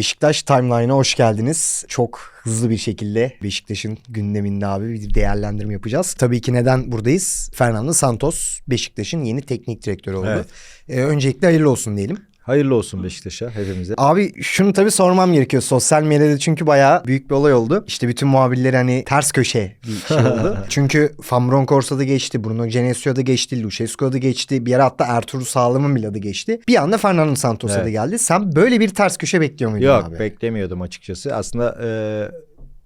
Beşiktaş Timeline'a hoş geldiniz. Çok hızlı bir şekilde Beşiktaş'ın gündeminde abi bir değerlendirme yapacağız. Tabii ki neden buradayız? Fernando Santos Beşiktaş'ın yeni teknik direktörü oldu. Evet. Ee, öncelikle hayırlı olsun diyelim. Hayırlı olsun Beşiktaş'a hepimize. Abi şunu tabii sormam gerekiyor. Sosyal medyada çünkü bayağı büyük bir olay oldu. İşte bütün muhabirler hani ters köşe bir şey oldu. çünkü Van Bronckhorst adı geçti. Bruno Genesio adı geçti. Lucescu adı geçti. Bir ara hatta Ertuğrul Sağlam'ın bile adı geçti. Bir anda Fernando Santos Evet. adı geldi. Sen böyle bir ters köşe bekliyor muydun Yok abi? beklemiyordum açıkçası. Aslında e,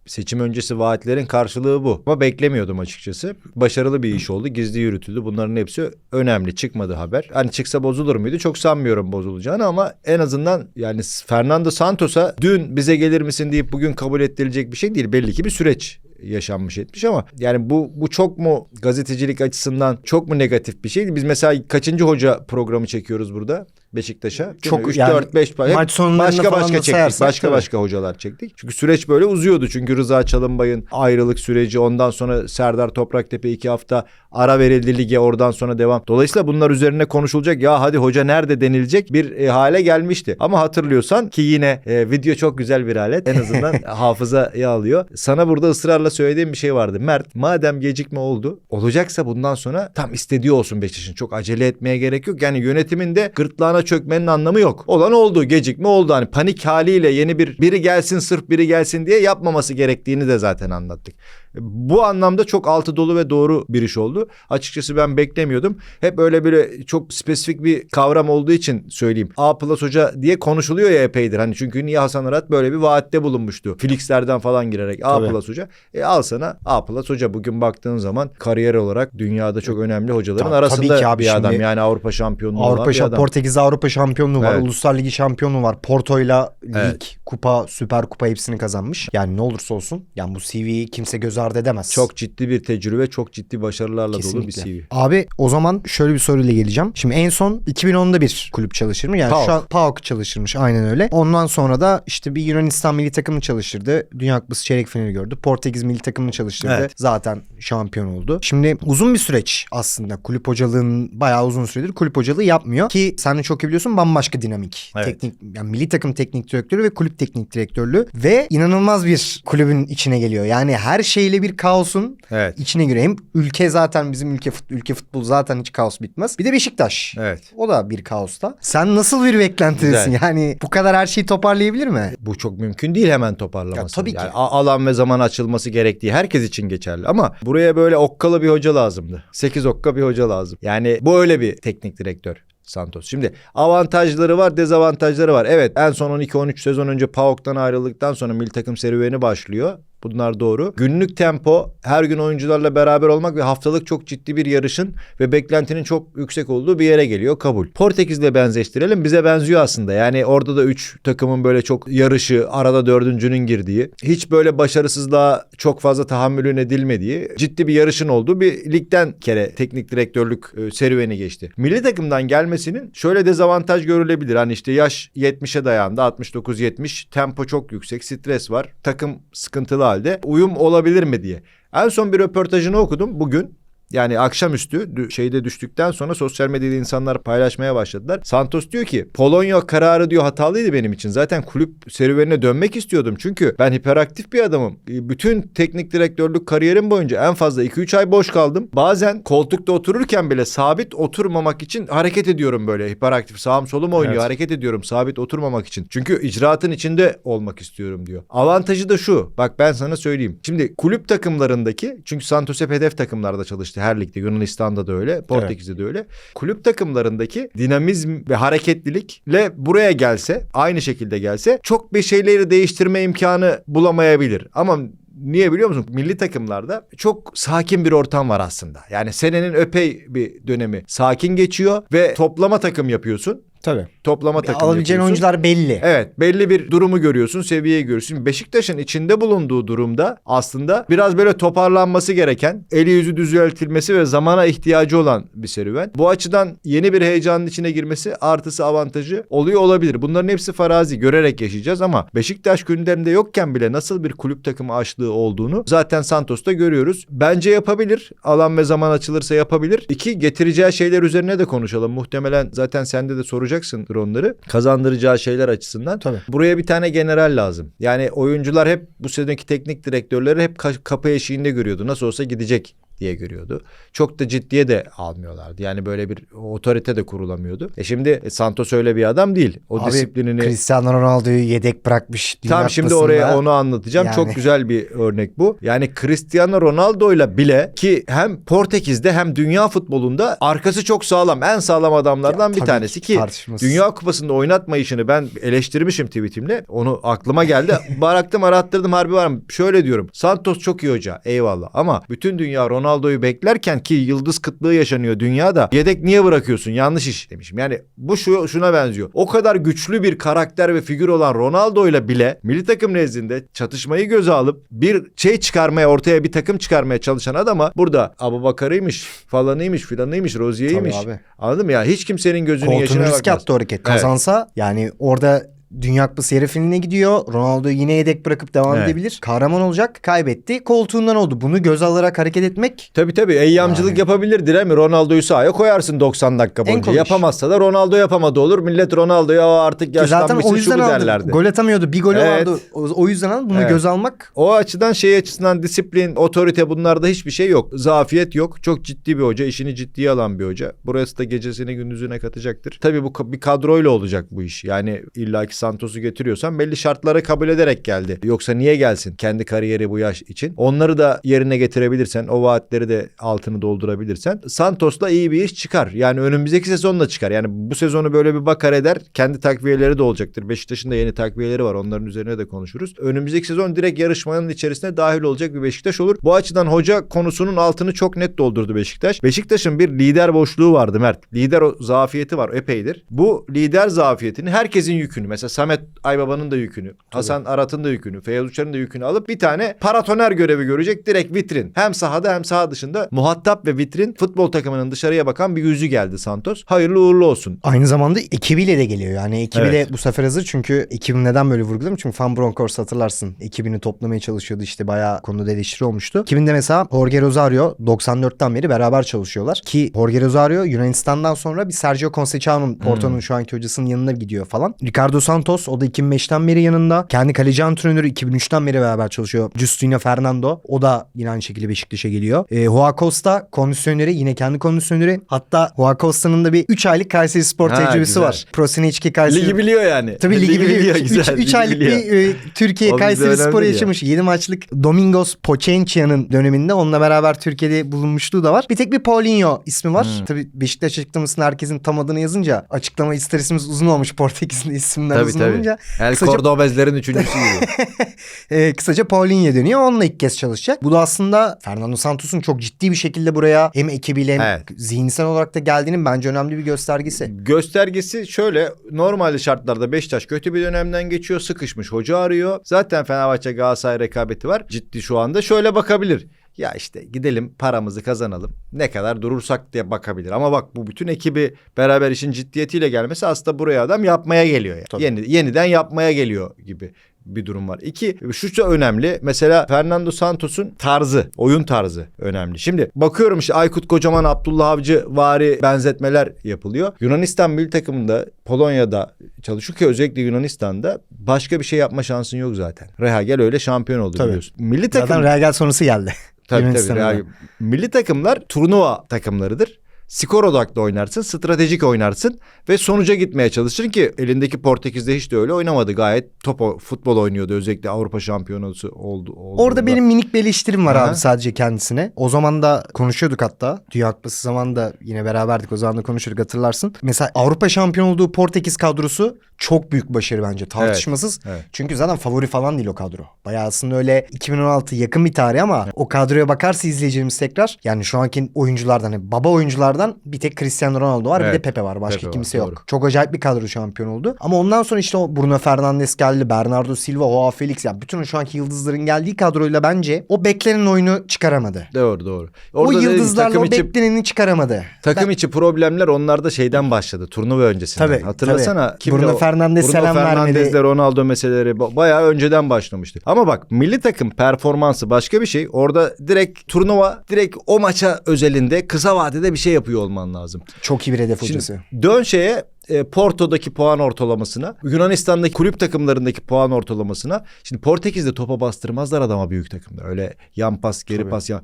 seçim öncesi vaatlerin karşılığı bu. Ama beklemiyordum açıkçası. Başarılı bir iş oldu. Gizli yürütüldü. Bunların hepsi önemli. Çıkmadı haber. Hani çıksa bozulur muydu? Çok sanmıyorum bozulacağını ama en azından yani Fernando Santos'a dün bize gelir misin deyip bugün kabul ettirilecek bir şey değil. Belli ki bir süreç yaşanmış etmiş ama yani bu bu çok mu gazetecilik açısından çok mu negatif bir şeydi? Biz mesela kaçıncı hoca programı çekiyoruz burada Beşiktaş'a? Çok 3 yani 4 5 maç sonlarında başka başka çektik. sayarsak Başka tabii. başka hocalar çektik. Çünkü süreç böyle uzuyordu. Çünkü Rıza Çalınbay'ın ayrılık süreci ondan sonra Serdar Topraktepe iki hafta ara verildi lige oradan sonra devam. Dolayısıyla bunlar üzerine konuşulacak. Ya hadi hoca nerede denilecek bir e, hale gelmişti. Ama hatırlıyorsan ki yine e, video çok güzel bir alet. En azından hafızaya alıyor. Sana burada ısrarla söylediğim bir şey vardı. Mert madem gecikme oldu olacaksa bundan sonra tam istediği olsun Beşiktaş'ın. Çok acele etmeye gerek yok. Yani yönetiminde gırtlağına çökmenin anlamı yok. Olan oldu gecikme oldu. Hani panik haliyle yeni bir biri gelsin sırf biri gelsin diye yapmaması gerektiğini de zaten anlattık. Bu anlamda çok altı dolu ve doğru bir iş oldu. Açıkçası ben beklemiyordum. Hep öyle böyle çok spesifik bir kavram olduğu için söyleyeyim. A plus hoca diye konuşuluyor ya epeydir. Hani çünkü niye Hasan Arat böyle bir vaatte bulunmuştu. Felix'lerden falan girerek A Tabii. plus hoca. E al sana A plus hoca. Bugün baktığın zaman kariyer olarak dünyada çok önemli hocaların Ta- arasında tabii ki abi bir adam. şimdi Yani Avrupa şampiyonluğu olan Avrupa bir şa- adam. Portekiz Avrupa şampiyonluğu var. Evet. Uluslar Ligi şampiyonluğu var. Porto'yla lig, Evet. kupa, süper kupa hepsini kazanmış. Yani ne olursa olsun. Yani bu CV'yi kimse göz ardı edemez. Çok ciddi bir tecrübe, çok ciddi başarılarla dolu bir Kesinlikle. CV. Abi o zaman şöyle bir soruyla geleceğim. Şimdi en son 2010'da bir kulüp çalışır mı? Yani PAOK. şu an PAOK çalışırmış aynen öyle. Ondan sonra da işte bir Yunanistan milli takımını çalıştırdı. Dünya Kupası çeyrek finali gördü. Portekiz milli takımını çalıştırdı. Evet. Zaten şampiyon oldu. Şimdi uzun bir süreç aslında kulüp hocalığının bayağı uzun süredir kulüp hocalığı yapmıyor. Ki sen de çok iyi biliyorsun bambaşka dinamik. Evet. Teknik, yani milli takım teknik direktörü ve kulüp teknik direktörlüğü ve inanılmaz bir kulübün içine geliyor. Yani her şeyle bir kaosun Evet. içine giriyor. Hem ülke zaten bizim ülke fut, ülke futbolu zaten hiç kaos bitmez. Bir de Beşiktaş. Evet. O da bir kaosta. Sen nasıl bir beklentidesin? Güzel. Yani bu kadar her şeyi toparlayabilir mi? Bu çok mümkün değil hemen toparlaması. Ya tabii ki. Yani alan ve zaman açılması gerektiği herkes için geçerli. Ama buraya böyle okkalı bir hoca lazımdı. 8 okka bir hoca lazım. Yani bu öyle bir teknik direktör. Santos. Şimdi avantajları var, dezavantajları var. Evet en son 12-13 sezon önce PAOK'tan ayrıldıktan sonra milli takım serüveni başlıyor. Bunlar doğru. Günlük tempo, her gün oyuncularla beraber olmak ve haftalık çok ciddi bir yarışın ve beklentinin çok yüksek olduğu bir yere geliyor. Kabul. Portekiz'le benzeştirelim. Bize benziyor aslında. Yani orada da 3 takımın böyle çok yarışı, arada dördüncünün girdiği, hiç böyle başarısızlığa çok fazla tahammülün edilmediği, ciddi bir yarışın olduğu bir ligden kere teknik direktörlük e, serüveni geçti. Milli takımdan gelmesinin şöyle dezavantaj görülebilir. Hani işte yaş 70'e dayandı. 69-70. Tempo çok yüksek. Stres var. Takım sıkıntılı halde. Uyum olabilir mi diye. En son bir röportajını okudum bugün. Yani akşamüstü şeyde düştükten sonra sosyal medyada insanlar paylaşmaya başladılar. Santos diyor ki Polonya kararı diyor hatalıydı benim için. Zaten kulüp serüvenine dönmek istiyordum. Çünkü ben hiperaktif bir adamım. E, Bütün teknik direktörlük kariyerim boyunca en fazla 2-3 ay boş kaldım. Bazen koltukta otururken bile sabit oturmamak için hareket ediyorum böyle. Hiperaktif sağım solum oynuyor. Evet. Hareket ediyorum sabit oturmamak için. Çünkü icraatın içinde olmak istiyorum diyor. Avantajı da şu. Bak ben sana söyleyeyim. Şimdi kulüp takımlarındaki çünkü Santos hep hedef takımlarda çalıştı her ligde. Yunanistan'da da öyle. Portekiz'de de öyle. Kulüp takımlarındaki dinamizm ve hareketlilikle buraya gelse aynı şekilde gelse çok bir şeyleri değiştirme imkanı bulamayabilir. Ama Niye biliyor musun? Milli takımlarda çok sakin bir ortam var aslında. Yani senenin öpey bir dönemi sakin geçiyor ve toplama takım yapıyorsun. Tabii. Toplama takım Alabileceğin yapıyorsun. oyuncular belli. Evet belli bir durumu görüyorsun, seviyeyi görüyorsun. Beşiktaş'ın içinde bulunduğu durumda aslında biraz böyle toparlanması gereken, eli yüzü düzeltilmesi ve zamana ihtiyacı olan bir serüven. Bu açıdan yeni bir heyecanın içine girmesi artısı avantajı oluyor olabilir. Bunların hepsi farazi görerek yaşayacağız ama Beşiktaş günlerinde yokken bile nasıl bir kulüp takımı açlığı olduğunu zaten Santos'ta görüyoruz. Bence yapabilir. Alan ve zaman açılırsa yapabilir. İki getireceği şeyler üzerine de konuşalım. Muhtemelen zaten sende de soracak kuracaksın onları kazandıracağı şeyler açısından. Tabii. Buraya bir tane general lazım. Yani oyuncular hep bu sezonki teknik direktörleri hep ka- kapı eşiğinde görüyordu. Nasıl olsa gidecek diye görüyordu. Çok da ciddiye de almıyorlardı. Yani böyle bir otorite de kurulamıyordu. E şimdi e, Santos öyle bir adam değil. O Abi, disiplinini Cristiano Ronaldo'yu yedek bırakmış. Tam şimdi oraya onu anlatacağım. Yani. Çok güzel bir örnek bu. Yani Cristiano Ronaldo'yla bile ki hem Portekiz'de hem dünya futbolunda arkası çok sağlam. En sağlam adamlardan Ya, bir tanesi ki, tartışmasız. Dünya Kupası'nda oynatmayışını ben eleştirmişim tweetimle. Onu aklıma geldi. Baraktım arattırdım harbi var mı? Şöyle diyorum. Santos çok iyi hoca. Eyvallah. Ama bütün dünya Ronaldo'yu beklerken ki yıldız kıtlığı yaşanıyor dünyada. Yedek niye bırakıyorsun? Yanlış iş demişim. Yani bu şu, şuna benziyor. O kadar güçlü bir karakter ve figür olan Ronaldo'yla bile milli takım nezdinde çatışmayı göze alıp bir şey çıkarmaya ortaya bir takım çıkarmaya çalışan adama burada Abubakar'ıymış falanıymış filanıymış Rozier'iymiş. Anladın mı ya? Hiç kimsenin gözünün Koltuğunu yaşına risk bakmaz. attı o hareket. Kazansa yani orada Dünya Kupası yarı finaline gidiyor. Ronaldo yine yedek bırakıp devam Evet. edebilir. Kahraman olacak. Kaybetti. Koltuğundan oldu. Bunu göz alarak hareket etmek Tabii tabii eyyamcılık Yani. yapabilir değil mi? Ronaldo'yu sahaya koyarsın 90 dakika boyunca. Yapamazsa da Ronaldo yapamadı olur. Millet Ronaldo'ya "Aa, artık ki zaten yaşlanmışsın o yüzden aldı. derlerdi. Gol atamıyordu. Bir golü Evet. vardı. O, o yüzden aldı. Bunu Evet. göz almak O açıdan şey açısından disiplin, otorite bunlarda hiçbir şey yok. Zafiyet yok. Çok ciddi bir hoca. işini ciddiye alan bir hoca. Burası da gecesini gündüzüne katacaktır. Tabii bu bir kadroyla olacak bu iş. Yani illaki Santos'u getiriyorsan belli şartları kabul ederek geldi. Yoksa niye gelsin kendi kariyeri bu yaş için? Onları da yerine getirebilirsen, o vaatleri de altını doldurabilirsen Santos'la iyi bir iş çıkar. Yani önümüzdeki sezon da çıkar. Yani bu sezonu böyle bir bakar eder. Kendi takviyeleri de olacaktır. Beşiktaş'ın da yeni takviyeleri var. Onların üzerine de konuşuruz. Önümüzdeki sezon direkt yarışmanın içerisine dahil olacak bir Beşiktaş olur. Bu açıdan hoca konusunun altını çok net doldurdu Beşiktaş. Beşiktaş'ın bir lider boşluğu vardı Mert. Lider o zafiyeti var epeydir. Bu lider zafiyetini herkesin yükünü. Mesela Samet Aybaba'nın da yükünü. Hasan Arat'ın da yükünü. Feyyaz Uçar'ın da yükünü alıp bir tane paratoner görevi görecek. Direkt vitrin. Hem sahada hem saha dışında muhatap ve vitrin futbol takımının dışarıya bakan bir yüzü geldi Santos. Hayırlı uğurlu olsun. Aynı zamanda ekibiyle de geliyor. Yani ekibiyle Evet. bu sefer hazır. Çünkü ekibim neden böyle vurguladım? Çünkü Van Bronckhorst hatırlarsın. Ekibini toplamaya çalışıyordu. işte bayağı konuda eleştiri olmuştu. Ekibinde mesela Jorge Rosario 94'ten beri beraber çalışıyorlar. Ki Jorge Rosario Yunanistan'dan sonra bir Sergio Conceição'nun Porto'nun şu anki hocasının yanına gidiyor falan. Ricardo Santos o da 2005'ten beri yanında. Kendi kaleci antrenörü 2003'ten beri beraber çalışıyor. Justino Fernando o da yine aynı şekilde Beşiktaş'a geliyor. E, Joao Costa kondisyoneri yine kendi kondisyoneri. Hatta Joao Costa'nın da bir 3 aylık Kayseri Spor Ha, tecrübesi güzel. var. Prosinecki Kayseri. Ligi biliyor yani. Tabii ligi biliyor. 3 güzel. ligi aylık biliyor. bir e, Türkiye Kayseri Spor ya. yaşamış. 7 maçlık Domingos Pochencia'nın döneminde onunla beraber Türkiye'de bulunmuşluğu da var. Bir tek bir Paulinho ismi var. Hmm. Tabii Beşiktaş açıklamasını herkesin tam adını yazınca açıklama istersimiz uzun olmuş Portekiz'in isimler Tabii tabii. olunca. El Kısaca- Cordobezlerin üçüncüsü gibi. E, kısaca Paulinho dönüyor. Onunla ilk kez çalışacak. Bu da aslında Fernando Santos'un çok ciddi bir şekilde buraya hem ekibiyle hem Evet. zihinsel olarak da geldiğinin bence önemli bir göstergesi. Göstergesi şöyle normalde şartlarda Beşiktaş kötü bir dönemden geçiyor sıkışmış hoca arıyor. Zaten Fenerbahçe Galatasaray rekabeti var ciddi şu anda şöyle bakabilir. Ya işte gidelim paramızı kazanalım ne kadar durursak diye bakabilir. Ama bak bu bütün ekibi beraber işin ciddiyetiyle gelmesi aslında buraya adam yapmaya geliyor. Yani. Tabii. Yeni, yeniden yapmaya geliyor gibi bir durum var. İki, şu da önemli. Mesela Fernando Santos'un tarzı, oyun tarzı önemli. Şimdi bakıyorum işte Aykut Kocaman, Abdullah Avcı vari benzetmeler yapılıyor. Yunanistan milli takımında Polonya'da çalışıyor ki özellikle Yunanistan'da başka bir şey yapma şansın yok zaten. Rehagel öyle şampiyon oldu Tabii. biliyorsun. Milli takım Zaten Real sonrası geldi. Tabii tabii. Yani milli takımlar turnuva takımlarıdır. Skor odaklı oynarsın, stratejik oynarsın ve sonuca gitmeye çalışırsın ki elindeki Portekiz'de hiç de öyle oynamadı. Gayet top futbol oynuyordu özellikle Avrupa şampiyonası oldu. olduğunda. Orada benim minik bir eleştirim var Aha. abi sadece kendisine. O zaman da konuşuyorduk hatta. Dünya Kupası zamanında yine beraberdik o zaman da konuşuyorduk hatırlarsın. Mesela Avrupa şampiyon olduğu Portekiz kadrosu çok büyük başarı bence tartışmasız. evet. Çünkü zaten favori falan değil o kadro. Bayağı aslında öyle 2016 yakın bir tarih ama o kadroya bakarsa izleyeceğimiz tekrar yani şu anki oyunculardan hani baba oyunculardan bir tek Cristiano Ronaldo var bir de Evet. Pepe var. Başka Pepe var, kimse doğru. yok. Çok acayip bir kadro şampiyon oldu. Ama ondan sonra işte o Bruno Fernandes geldi. Bernardo Silva, Joao Felix. Ya bütün o şu anki yıldızların geldiği kadroyla bence o beklenen oyunu çıkaramadı. Doğru doğru. o Orada dediğim yıldızlarla o içi, bekleneni çıkaramadı. takım içi problemler onlarda şeyden başladı. Turnuva öncesinden. Tabii, Hatırlasana. tabii. kimdi Bruno o? Fernandes Bruno selam Fernandes'le vermedi. Ronaldo meseleleri ba- bayağı önceden başlamıştı. Ama bak milli takım performansı başka bir şey. Orada direkt turnuva direkt o maça özelinde kısa vadede bir şey yapıyor olman lazım. Çok iyi bir hedef Şimdi hocası. dön şeye e, Porto'daki puan ortalamasına, Yunanistan'daki kulüp takımlarındaki puan ortalamasına. Şimdi Portekiz'de topa bastırmazlar adama büyük takımda. Öyle yan pas, geri Tabii. pas ya.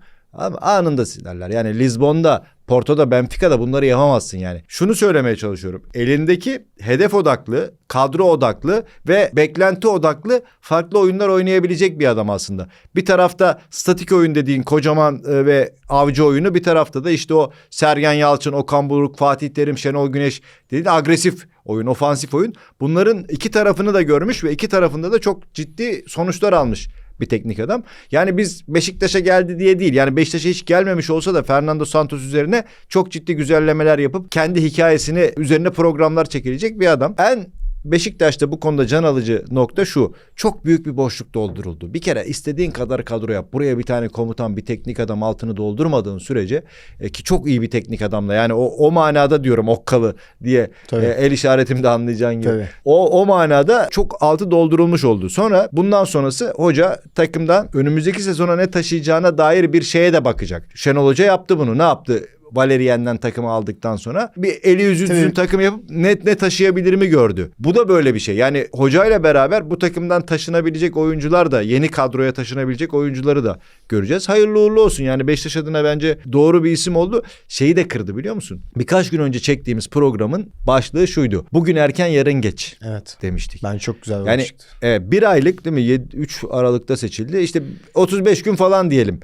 Anında silerler. Yani Lizbon'da, Porto'da, Benfica'da bunları yapamazsın yani. Şunu söylemeye çalışıyorum. Elindeki hedef odaklı, kadro odaklı ve beklenti odaklı farklı oyunlar oynayabilecek bir adam aslında. Bir tarafta statik oyun dediğin kocaman e, ve avcı oyunu bir tarafta da işte o Sergen Yalçın, Okan Buruk, Fatih Terim, Şenol Güneş dediğin agresif oyun, ofansif oyun. Bunların iki tarafını da görmüş ve iki tarafında da çok ciddi sonuçlar almış bir teknik adam. Yani biz Beşiktaş'a geldi diye değil. Yani Beşiktaş'a hiç gelmemiş olsa da Fernando Santos üzerine çok ciddi güzellemeler yapıp kendi hikayesini üzerine programlar çekilecek bir adam. En Beşiktaş'ta bu konuda can alıcı nokta şu. Çok büyük bir boşluk dolduruldu. Bir kere istediğin kadar kadro yap. Buraya bir tane komutan, bir teknik adam altını doldurmadığın sürece e, ki çok iyi bir teknik adamla yani o, o manada diyorum okkalı diye Tabii. e, el işaretimde anlayacağın gibi. Tabii. O, o manada çok altı doldurulmuş oldu. Sonra bundan sonrası hoca takımdan önümüzdeki sezona ne taşıyacağına dair bir şeye de bakacak. Şenol Hoca yaptı bunu. Ne yaptı? Valerian'dan takımı aldıktan sonra bir eli yüzü düzgün takım yapıp net ne taşıyabilirimi gördü. Bu da böyle bir şey. Yani hocayla beraber bu takımdan taşınabilecek oyuncular da yeni kadroya taşınabilecek oyuncuları da göreceğiz. Hayırlı uğurlu olsun. Yani Beşiktaş adına bence doğru bir isim oldu. Şeyi de kırdı biliyor musun? Birkaç gün önce çektiğimiz programın başlığı şuydu. Bugün erken yarın geç Evet. demiştik. Ben çok güzel Yani çıktı. evet, bir aylık değil mi? 3 Aralık'ta seçildi. İşte 35 gün falan diyelim.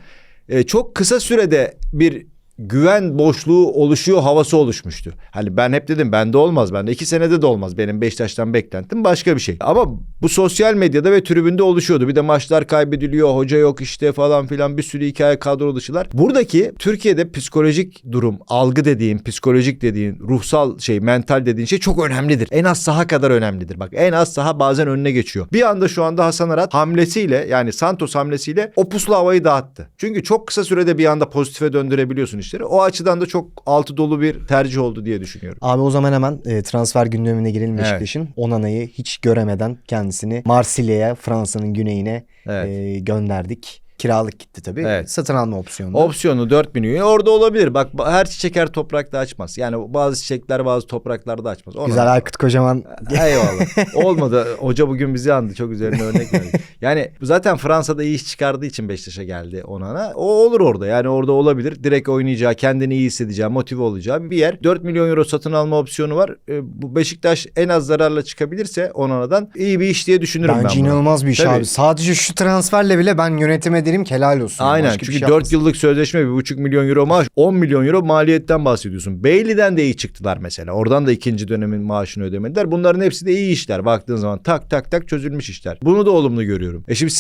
E, çok kısa sürede bir güven boşluğu oluşuyor havası oluşmuştu. Hani ben hep dedim bende olmaz. Bende iki senede de olmaz. Benim Beşiktaş'tan beklentim başka bir şey. Ama bu sosyal medyada ve tribünde oluşuyordu. Bir de maçlar kaybediliyor. Hoca yok işte falan filan bir sürü hikaye kadro dışılar. Buradaki Türkiye'de psikolojik durum, algı dediğin, psikolojik dediğin, ruhsal şey, mental dediğin şey çok önemlidir. En az saha kadar önemlidir. Bak en az saha bazen önüne geçiyor. Bir anda şu anda Hasan Arat hamlesiyle yani Santos hamlesiyle o puslu havayı dağıttı. Çünkü çok kısa sürede bir anda pozitife döndürebiliyorsun işleri. O açıdan da çok altı dolu bir tercih oldu diye düşünüyorum. Abi o zaman hemen e, transfer gündemine girelim Evet. Beşiktaş'ın. Onana'yı hiç göremeden kendisini Marsilya'ya Fransa'nın güneyine Evet. e, gönderdik. Kiralık gitti tabii. Evet. Satın alma opsiyonu. Opsiyonu 4 milyon orada olabilir. Bak ba- her çiçek her toprakta açmaz. Yani bazı çiçekler bazı topraklarda açmaz. Ona- Güzel Aykut Kocaman. Eyvallah. Olmadı. Hoca bugün bizi andı. Çok üzerine örnek verdi. Yani zaten Fransa'da iyi iş çıkardığı için Beşiktaş'a geldi Onana. O olur orada. Yani orada olabilir. Direkt oynayacağı, kendini iyi hissedeceği, motive olacağı bir yer. 4 milyon euro satın alma opsiyonu var. Ee, bu Beşiktaş en az zararla çıkabilirse Onana'dan iyi bir iş diye düşünürüm Bence ben bunu. inanılmaz bir iş Tabii. abi. Sadece şu transferle bile ben yönetime derim ki helal olsun. Aynen Başka çünkü şey 4 yapmasın. yıllık sözleşme bir buçuk milyon euro maaş 10 milyon euro maliyetten bahsediyorsun. Bailey'den de iyi çıktılar mesela. Oradan da ikinci dönemin maaşını ödemediler. Bunların hepsi de iyi işler baktığın zaman tak tak tak çözülmüş işler. Bunu da olumlu görüyorum. E şimdi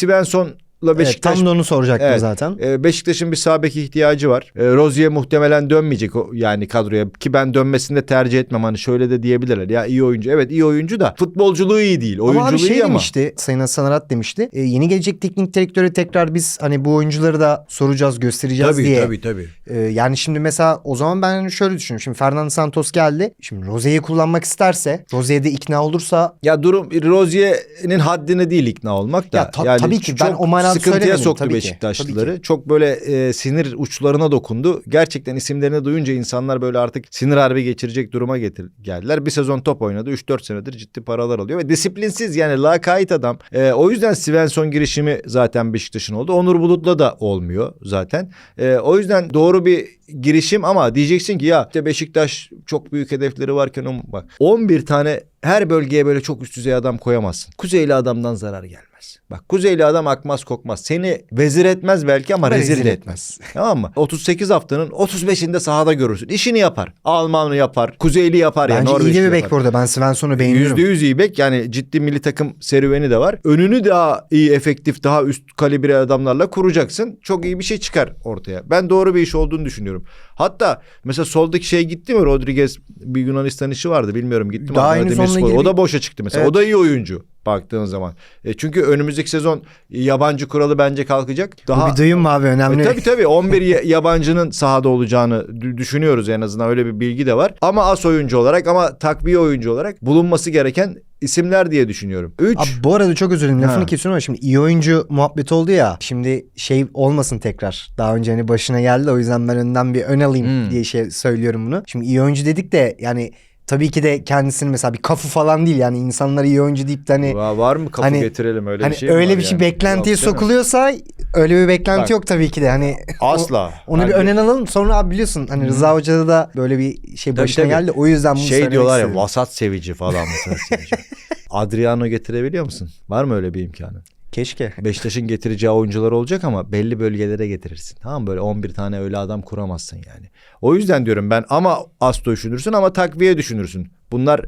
Svensson'la Evet, Beşiktaş tam da onu soracaktım Evet. zaten. e, Beşiktaş'ın bir sağ bek ihtiyacı var. E, Rozier muhtemelen dönmeyecek o, yani kadroya ki ben dönmesini de tercih etmem. Hani şöyle de diyebilirler. Ya iyi oyuncu. Evet iyi oyuncu da futbolculuğu iyi değil. Oyunculuğu ama abi şey iyi ama. demişti Sayın Hasan Arat demişti. e, yeni gelecek teknik direktöre tekrar biz hani bu oyuncuları da soracağız göstereceğiz Tabii diye. tabii tabii. E, yani şimdi mesela o zaman ben şöyle düşünüyorum. Şimdi Fernando Santos geldi. Şimdi Roze'yi kullanmak isterse Roze'ye de ikna olursa Ya durum Rozier'in haddine değil ikna olmak da. Ya ta- yani tabii ki ben o manada sıkıntıya söylemedim, soktu tabii ki, Beşiktaşlıları. Çok böyle e, sinir uçlarına dokundu. Gerçekten isimlerini duyunca insanlar böyle artık sinir harbi geçirecek duruma getir geldiler. Bir sezon top oynadı. 3-4 senedir ciddi paralar alıyor ve disiplinsiz yani lakayt adam. E, o yüzden Svensson girişimi zaten Beşiktaş'ın oldu. Onur Bulut'la da olmuyor zaten. E, o yüzden doğru bir girişim ama diyeceksin ki ya işte Beşiktaş çok büyük hedefleri varken bak 11 tane her bölgeye böyle çok üst düzey adam koyamazsın. Kuzeyli adamdan zarar gelmez. Bak Kuzeyli adam akmaz kokmaz. Seni vezir etmez belki ama, rezil, rezil etmez. tamam mı? 38 haftanın 35'inde sahada görürsün. İşini yapar. Almanı yapar. Kuzeyli yapar. ya, bence iyi Norveçli de bir bek burada. Ben Svensson'u beğeniyorum. Yüzde yüz iyi bek yani ciddi milli takım serüveni de var. Önünü daha iyi efektif daha üst kalibre adamlarla kuracaksın. Çok iyi bir şey çıkar ortaya. Ben doğru bir iş olduğunu düşünüyorum. Hatta mesela soldaki şey gitti mi Rodriguez bir Yunanistan işi vardı bilmiyorum gitti mi? Daha henüz onunla ilgili O da boşa çıktı mesela. Evet. O da iyi oyuncu baktığın zaman. E çünkü önümüzdeki sezon yabancı kuralı bence kalkacak. Daha Bu bir duyum mu abi önemli. e, tabii tabii 11 ya- yabancının sahada olacağını dü- düşünüyoruz en azından öyle bir bilgi de var. Ama as oyuncu olarak ama takviye oyuncu olarak bulunması gereken isimler diye düşünüyorum. 3 Abi bu arada çok özür dilerim lafını Ha. kesiyorum ama şimdi iyi oyuncu muhabbet oldu ya. Şimdi şey olmasın tekrar. Daha önce hani başına geldi o yüzden ben önden bir ön alayım Hmm. diye şey söylüyorum bunu. Şimdi iyi oyuncu dedik de yani tabii ki de kendisini mesela bir kafu falan değil yani insanlar iyi oyuncu deyip de hani Va- var mı kapı hani- getirelim öyle hani bir şey mi öyle var bir şey yani? beklentiye Yok sokuluyorsa öyle bir beklenti Bak. yok tabii ki de hani o- Asla. onu bir önen alalım sonra abi biliyorsun hani Rıza Hoca'da da böyle bir şey Tabii, başına tabii. geldi o yüzden bunu şey söylemek diyorlar ya istedim. vasat sevici falan vasat sevici. Adriano getirebiliyor musun? Var mı öyle bir imkanı? Keşke. Beşiktaş'ın getireceği oyuncular olacak ama belli bölgelere getirirsin. Tamam? Böyle 11 tane öyle adam kuramazsın yani. O yüzden diyorum ben ama Asto düşünürsün ama takviye düşünürsün. Bunlar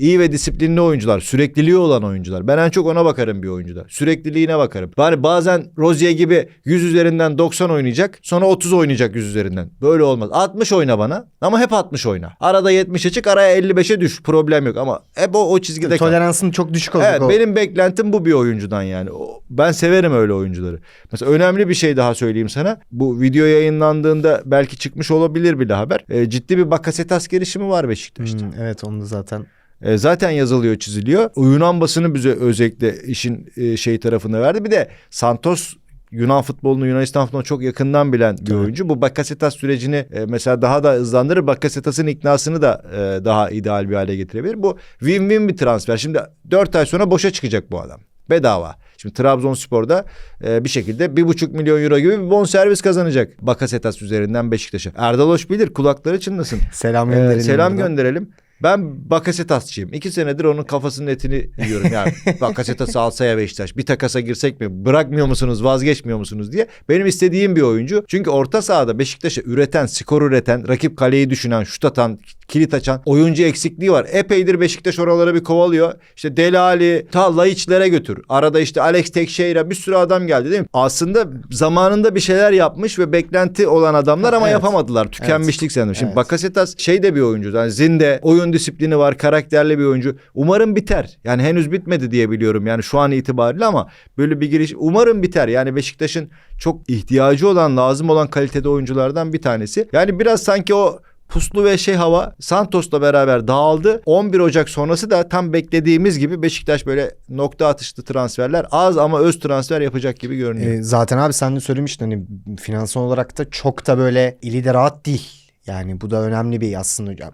iyi ve disiplinli oyuncular. Sürekliliği olan oyuncular. Ben en çok ona bakarım bir oyuncuda. Sürekliliğine bakarım. Yani bazen Rozier gibi 100 üzerinden 90 oynayacak. Sonra 30 oynayacak 100 üzerinden. Böyle olmaz. 60 oyna bana ama hep 60 oyna. Arada 70'e çık araya 55'e düş. Problem yok ama hep o, o çizgide kal. Toleransın çok düşük olacak Evet o. benim beklentim bu bir oyuncudan yani. Ben severim öyle oyuncuları. Mesela önemli bir şey daha söyleyeyim sana. Bu video yayınlandığında belki çıkmış olabilir bile haber. E, ciddi bir Bakasetas girişimi var Beşiktaş'ta. Hmm, evet onu da zaten. E, zaten yazılıyor çiziliyor. Yunan basını bize özellikle işin e, şey tarafını verdi. Bir de Santos Yunan futbolunu Yunanistan futbolunu çok yakından bilen bir Tabii. oyuncu. Bu Bakasetas sürecini e, mesela daha da hızlandırır. Bakasetas'ın iknasını da e, daha ideal bir hale getirebilir. Bu win-win bir transfer. Şimdi 4 ay sonra boşa çıkacak bu adam. Bedava. Şimdi Trabzonspor'da e, bir şekilde bir buçuk milyon euro gibi bir bonservis kazanacak. Bakasetas üzerinden Beşiktaş'a. Erdaloş bilir kulakları çınlasın. Selam Ee, gönderelim. selam buradan. gönderelim. Ben Bakasetasçıyım. İki senedir onun kafasının etini yiyorum. Yani Bakasetas'ı alsa ya Beşiktaş. Bir takasa girsek mi? Bırakmıyor musunuz? Vazgeçmiyor musunuz diye. Benim istediğim bir oyuncu. Çünkü orta sahada Beşiktaş'a üreten, skor üreten, rakip kaleyi düşünen, şut atan, kilit açan oyuncu eksikliği var. Epeydir Beşiktaş oralara bir kovalıyor. İşte Delali, ta Laiçlere götür. Arada işte Alex Tekşehir'e bir sürü adam geldi değil mi? Aslında zamanında bir şeyler yapmış ve beklenti olan adamlar ama Evet. yapamadılar. Tükenmişlik sanırım. Şimdi Evet. Bakasetas şey de bir oyuncu. Yani zinde, oyun disiplini var, karakterli bir oyuncu. Umarım biter. Yani henüz bitmedi diye biliyorum yani şu an itibariyle ama böyle bir giriş umarım biter. Yani Beşiktaş'ın çok ihtiyacı olan, lazım olan kalitede oyunculardan bir tanesi. Yani biraz sanki o puslu ve şey hava Santos'la beraber dağıldı. 11 Ocak sonrası da tam beklediğimiz gibi Beşiktaş böyle nokta atışlı transferler az ama öz transfer yapacak gibi görünüyor. Ee, zaten abi sen de söylemiştin hani finansal olarak da çok da böyle eli de rahat değil. Yani bu da önemli bir aslında hocam.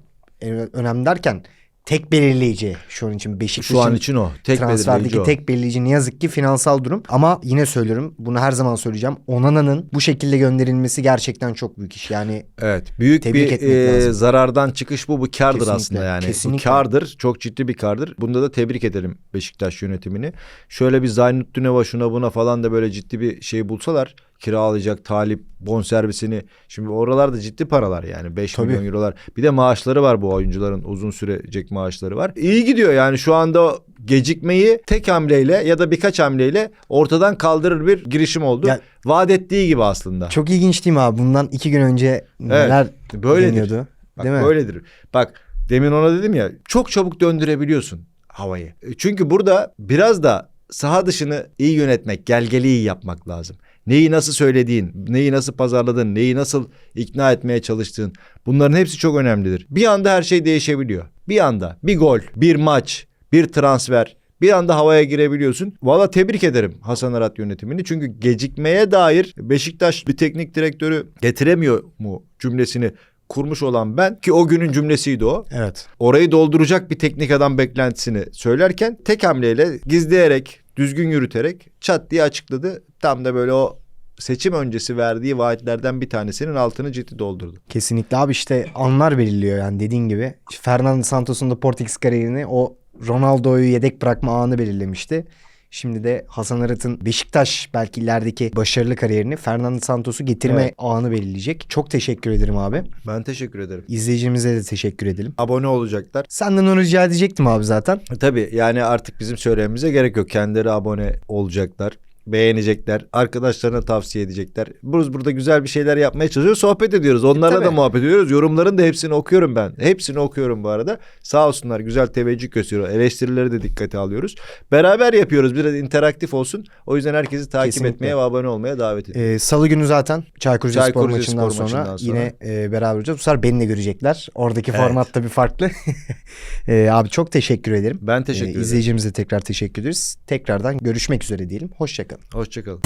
Önemli derken tek belirleyici şu an için Beşiktaş'ın Şu an için o. Tek belirleyici transferdeki o. tek belirleyici ne yazık ki finansal durum. Ama yine söylüyorum bunu her zaman söyleyeceğim. Onana'nın bu şekilde gönderilmesi gerçekten çok büyük iş. Yani Evet. Büyük Tebrik bir etmek e, lazım. zarardan çıkış bu. Bu kardır Kesinlikle, aslında yani. kesinlikle. Bu kardır. Çok ciddi bir kardır. Bunda da tebrik edelim Beşiktaş yönetimini. Şöyle bir Zaynutdinova şuna buna falan da böyle ciddi bir şey bulsalar kiralayacak talip bonservisini. Şimdi oralarda ciddi paralar yani 5 Tabii. milyon eurolar. Bir de maaşları var bu oyuncuların uzun sürecek maaşları var. İyi gidiyor yani şu anda gecikmeyi tek hamleyle ya da birkaç hamleyle ortadan kaldırır bir girişim oldu. Ya- Vaat ettiği gibi aslında. çok ilginç değil mi abi? Bundan iki gün önce neler böyledir. deniyordu? Bak Değil mi? böyledir. Bak demin ona dedim ya çok çabuk döndürebiliyorsun havayı. E, Çünkü burada biraz da saha dışını iyi yönetmek, gelgeliği yapmak lazım. Neyi nasıl söylediğin, neyi nasıl pazarladığın, neyi nasıl ikna etmeye çalıştığın bunların hepsi çok önemlidir. Bir anda her şey değişebiliyor. Bir anda bir gol, bir maç, bir transfer bir anda havaya girebiliyorsun. Valla tebrik ederim Hasan Arat yönetimini. Çünkü gecikmeye dair Beşiktaş bir teknik direktörü getiremiyor mu cümlesini kurmuş olan ben ki o günün cümlesiydi o. Evet. Orayı dolduracak bir teknik adam beklentisini söylerken tek hamleyle gizleyerek, düzgün yürüterek çat diye açıkladı. Tam da böyle o seçim öncesi verdiği vaatlerden bir tanesinin altını ciddi doldurdu. Kesinlikle abi işte anlar belirliyor yani dediğin gibi. Fernando Santos'un da Portekiz kariyerini o Ronaldo'yu yedek bırakma anı belirlemişti. Şimdi de Hasan Arat'ın Beşiktaş belki ilerideki başarılı kariyerini Fernando Santos'u getirme Evet. anı belirleyecek. Çok teşekkür ederim abi. Ben teşekkür ederim. İzleyicimize de teşekkür edelim. Abone olacaklar. Senden onu rica edecektim abi zaten. Tabii yani artık bizim söylememize gerek yok. Kendileri abone olacaklar. Beğenecekler, arkadaşlarına tavsiye edecekler. Biz burada güzel bir şeyler yapmaya çalışıyoruz, sohbet ediyoruz. Onlarla tabii. da muhabbet ediyoruz. Yorumların da hepsini okuyorum ben. Hepsini okuyorum bu arada. Sağ olsunlar güzel teveccüh gösteriyor. Eleştirileri de dikkate alıyoruz. Beraber yapıyoruz. Biraz interaktif olsun. O yüzden herkesi takip Kesinlikle. etmeye ve abone olmaya davet ediyorum. Ee, Salı günü zaten Çaykur Rizespor maçından, sonra, maçından sonra. yine e, beraber olacağız. Bu sefer beni de görecekler. Oradaki Evet. format da bir farklı. Ee, abi çok teşekkür ederim. Ben teşekkür Ee, ederim. İzleyicimize tekrar teşekkür ederiz. Tekrardan görüşmek üzere diyelim. Hoşçakalın. Hoşçakalın.